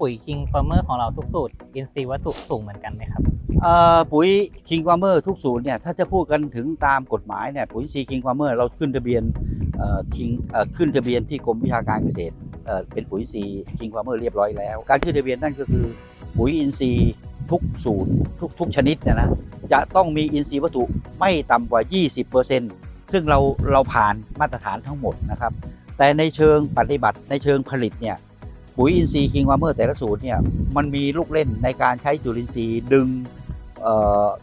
ปุ๋ยคิงฟาร์เมอร์ของเราทุกสูตร อินทรีย์วัตถุสูงเหมือนกันไหมครับเอ่อปุ๋ยคิงควาเมอร์ทุกสูตรเนี่ยถ้าจะพูดกันถึงตามกฎหมายเนี่ยปุ๋ยซีคิงควาเมอร์เราขึ้นทะเบียนเอ่อคิงเอ่อขึ้นทะเบียนที่กรมวิชาการเกษตรเอ่อเป็นปุ๋ยซีคิงควาเมอร์เรียบร้อยแล้ว การขึ้นทะเบียนนั่นก็คือ ปุ๋ยอินทรีย์ทุกสูตรทุกทุกชนิดเนี่ยนะจะต้องมีอินทรีย์วัตถุไม่ต่ำกว่า 20%ซึ่งเราเราผ่านมาตรฐานทั้งหมดนะครับแต่ในเชิงปฏิบัติในเชิงผลิตเนี่ย ปุ๋ยอินทรีย์คิงวาเมอร์แต่ละสูตรเนี่ยมันมีลูกเล่นในการใช้จุลินทรีย์ดึง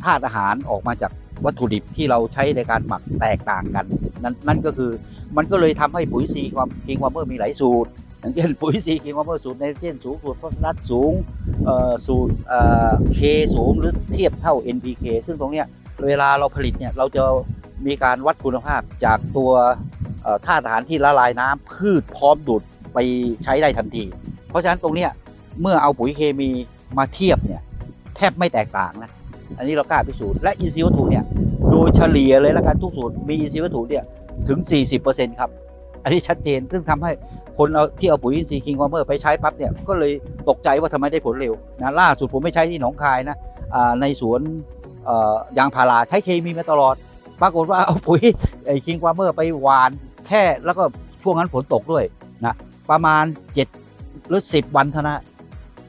ธาตุอาหารออกมาจากวัตถุดิบที่เราใช้ในการหมักแตกต่างกัน นั่นนั่นก็คือมันก็เลยทำให้ปุ๋ยซีความคิงวามเมอร์มีหลายสูตร อย่างเช่นปุ๋ยซีคิงวามเมอร์สูตรในเช่นสูงสูตรฟอสฟอรัสสูงเอ่อสูตรเคสูงหรือเทียบเท่า NPK ซึ่งตรงเนี้ยเวลาเราผลิตเนี่ยเราจะมีการวัดคุณภาพจากตัวธาตุอาหารที่ละลายน้ำพืชพร้อมดูดไปใช้ได้ทันที เพราะฉะนั้นตรงเนี้ยเมื่อเอาปุ๋ยเคมีมาเทียบเนี่ยแทบไม่แตกต่างนะ อันนี้เรากล้าพิสูจน์และอินทรีย์วัตถุเนี่ยโดยเฉลี่ยเลยแล้วกันทุกสูตรมีอินทรีย์วัตถุเนี่ยถึง 40%ครับ อันนี้ชัดเจนซึ่งทำให้คนเอาที่เอาปุ๋ยอินทรีย์คิงคอมเมอร์ไปใช้ปั๊บเนี่ยก็เลยตกใจว่าทำไมได้ผลเร็วนะล่าสุดผมไม่ใช้ที่หนองคายนะในสวนยางพาราใช้เคมีมาตลอด ปรากฏว่าเอาปุ๋ยไอ้คิงควาเมอร์ไปหวานแค่แล้วก็ช่วงนั้นฝนตกด้วยนะประมาณ 7 หรือสิบวันเท่านั้น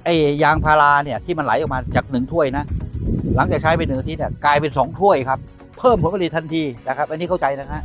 ไอ้ยางพาราเนี่ยที่มันไหลออกมาจากหนึ่งถ้วยนะ หลังจากใช้ไปหนึ่งอาทิตย์เนี่ยกลายเป็นสองถ้วยครับ เพิ่มผลผลิตทันทีนะครับ อันนี้เข้าใจนะฮะ